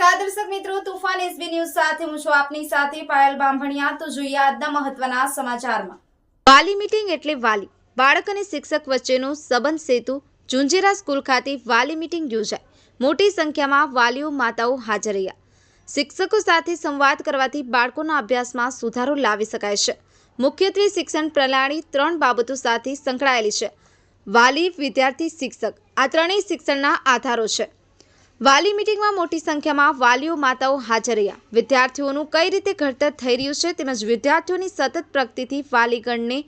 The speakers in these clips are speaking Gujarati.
કરું તુફાન એસબી ન્યૂઝ સાથે હું છું આપની સાથે પાયલ બાંભણિયા. તો જોઈએ આજના મહત્વના સમાચારમાં. વાલી મીટિંગ એટલે વાલી. બાળક અને શિક્ષક વચ્ચેનો સંબંધ સેતુ જુંજેરા સ્કૂલ ખાતે વાલી મીટિંગ યોજાઈ મોટી સંખ્યામાં વાલીઓ માતાઓ હાજર રહ્યા. શિક્ષકો સાથે સંવાદ કરવાથી બાળકોના અભ્યાસમાં સુધારો લાવી શકાય છે. મુખ્યત્વે શિક્ષણ પ્રણાલી ત્રણ બાબતો સાથે સંકળાયેલી છે. વાલી વિદ્યાર્થી શિક્ષક. આ ત્રણેય શિક્ષણના આધારો છે. વાલી મીટિંગમાં મોટી સંખ્યામાં વાલીઓ માતાઓ હાજર રહ્યા. વિદ્યાર્થીઓનું કઈ રીતે ઘડતર થઈ રહ્યું છે તેમજ વિદ્યાર્થીઓની સતત પ્રગતિથી વાલીગણને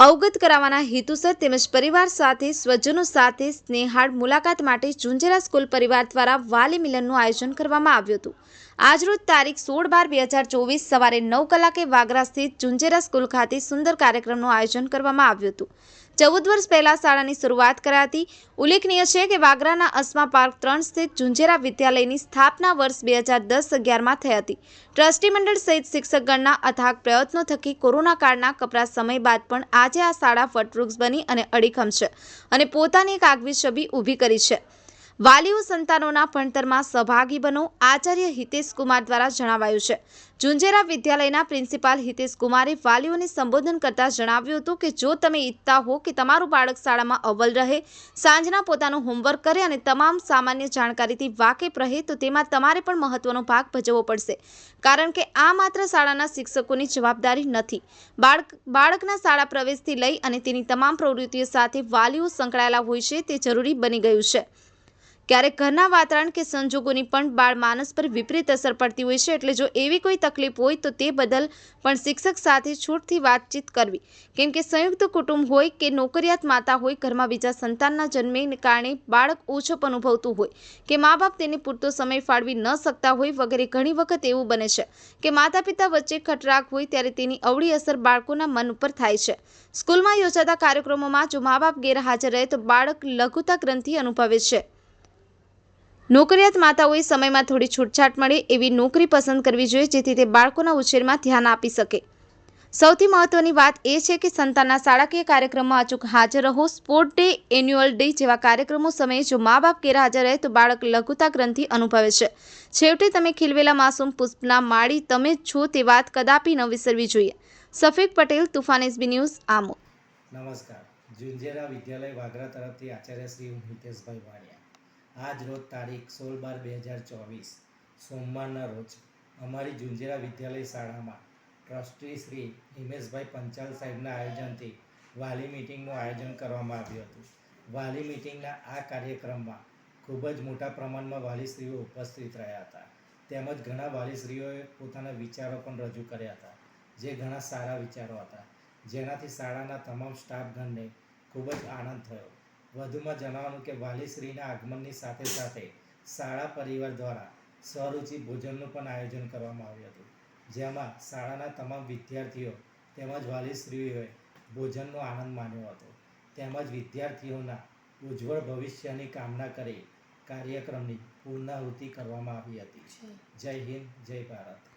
અવગત કરાવવાના હેતુસર તેમજ પરિવાર સાથે, સ્વજનો સાથે સ્નેહાળ મુલાકાત માટે ઝુંઝેરા સ્કૂલ પરિવાર દ્વારા વાલી મિલનનું આયોજન કરવામાં આવ્યું હતું. આજરોજ તારીખ સોળ બાર બે હજાર ચોવીસ સવારે નવ કલાકે વાગરા સ્થિત ઝુંઝેરા સ્કૂલ ખાતે સુંદર કાર્યક્રમનું આયોજન કરવામાં આવ્યું હતું. ચૌદ વર્ષ પહેલા શાળાની શરૂઆત કરાતી. ઉલ્લેખનીય છે કે વાગરાના અસ્મા પાર્ક ત્રણ સ્થિત ઝુંઝેરા વિદ્યાલયની સ્થાપના વર્ષ બે હજાર દસ અગિયારમાં થઈ હતી. ટ્રસ્ટી મંડળ સહિત શિક્ષકગણના અથાગ પ્રયત્નો થકી કોરોના કાળના કપરા સમય બાદ પણ આજે આ શાળા વટવૃક્ષ બની અને અડીખમ છે અને પોતાની એક આગવી છબી ઊભી કરી છે. વાલીઓ સંતાનોના ભણતરમાં સહભાગી બનો, આચાર્ય હિતેશ કુમાર દ્વારા જણાવાયું છે. ઝુંઝેરા વિદ્યાલયના પ્રિન્સિપાલ હિતેશ કુમારે વાલીઓને સંબોધન કરતા જણાવ્યું હતું કે, જો તમે ઈચ્છતા હો કે તમારું બાળક શાળામાં અવ્વલ રહે, સાંજના પોતાનું હોમવર્ક કરે અને તમામ સામાન્ય જાણકારીથી વાકેફ રહે, તો તેમાં તમારે પણ મહત્વનો ભાગ ભજવવો પડશે. કારણ કે આ માત્ર શાળાના શિક્ષકોની જવાબદારી નથી. બાળક, બાળકના શાળા પ્રવેશથી લઈ અને તેની તમામ પ્રવૃત્તિઓ સાથે વાલીઓ સંકળાયેલા હોય છે, તે જરૂરી બની ગયું છે. ક્યારેક ઘરના વાતાવરણ કે સંજોગોની પણ બાળ માનસ પર વિપરીત અસર પડતી હોય છે એટલે જો એવી કોઈ તકલીફ હોય તો તે બદલ પણ શિક્ષક સાથે છૂટથી વાતચીત કરવી. કેમ કે સંયુક્ત કુટુંબ હોય કે નોકરિયાત માતા હોય, ઘરમાં બીજા સંતાનના જન્મને કારણે બાળક ઓછપ અનુભવતું હોય કે મા બાપ તેને પૂરતો સમય ફાળવી ન શકતા હોય વગેરે ઘણી વખત એવું બને છે કે માતા પિતા વચ્ચે ખટરાક હોય ત્યારે તેની અવળી અસર બાળકોના મન ઉપર થાય છે. સ્કૂલમાં યોજાતા કાર્યક્રમોમાં જો મા બાપ ગેરહાજર રહે તો બાળક લઘુતા ગ્રંથિ અનુભવે છે. નોકરિયાત માતાઓએ સમયમાં થોડી છૂટછાટ મળે એવી નોકરી પસંદ કરવી જોઈએ, જેથી તે બાળકોના ઉછેરમાં ધ્યાન આપી શકે. સૌથી મહત્વની વાત એ છે કે સંતાનના શાળાકીય કાર્યક્રમમાં અચૂક હાજર રહો. સ્પોર્ટ ડે, એન્યુઅલ ડે જેવા કાર્યક્રમો સમયે જો મા બાપ ગેરહાજર રહે, તો બાળક લઘુતા ગ્રંથિ અનુભવે છે. છેવટે તમે ખીલવેલા માસૂમ પુષ્પના માળી તમે જ છો તે વાત કદાપી ન વિસરવી જોઈએ. સફેદ પટેલ, તુફાન એસબી ન્યૂઝ આમો નમસ્કાર. જુંજેરા વિદ્યાલય વાગરા તરફથી આચાર્ય શ્રી હિતેશભાઈ વાણિયા આજ રોજ તારીખ સોળ બાર બે હજાર ચોવીસ, સોમવારના રોજ અમારી ઝુંઝેરા વિદ્યાલય શાળામાં ટ્રસ્ટી શ્રી હિમેશભાઈ પંચાલ સાહેબના આયોજનથી વાલી મિટિંગનું આયોજન કરવામાં આવ્યું હતું. વાલી મિટિંગના આ કાર્યક્રમમાં ખૂબ જ મોટા પ્રમાણમાં વાલીશ્રીઓ ઉપસ્થિત રહ્યા હતા. તેમજ ઘણા વાલીશ્રીઓએ પોતાના વિચારો પણ રજૂ કર્યા હતા, જે ઘણા સારા વિચારો હતા. જેનાથી શાળાના તમામ સ્ટાફગણને ખૂબ જ આનંદ થયો. વધુમાં જણાવવાનું કે વાલીશ્રીના આગમનની સાથે સાથે શાળા પરિવાર દ્વારા સ્વરૂચિ ભોજનનું પણ આયોજન કરવામાં આવ્યું હતું. જેમાં શાળાના તમામ વિદ્યાર્થીઓ તેમજ વાલીશ્રીઓએ ભોજનનો આનંદ માણ્યો હતો. તેમજ વિદ્યાર્થીઓના ઉજ્જવળ ભવિષ્યની કામના કરી કાર્યક્રમની પૂર્ણાહુતિ કરવામાં આવી હતી. જય હિન્દ જય ભારત.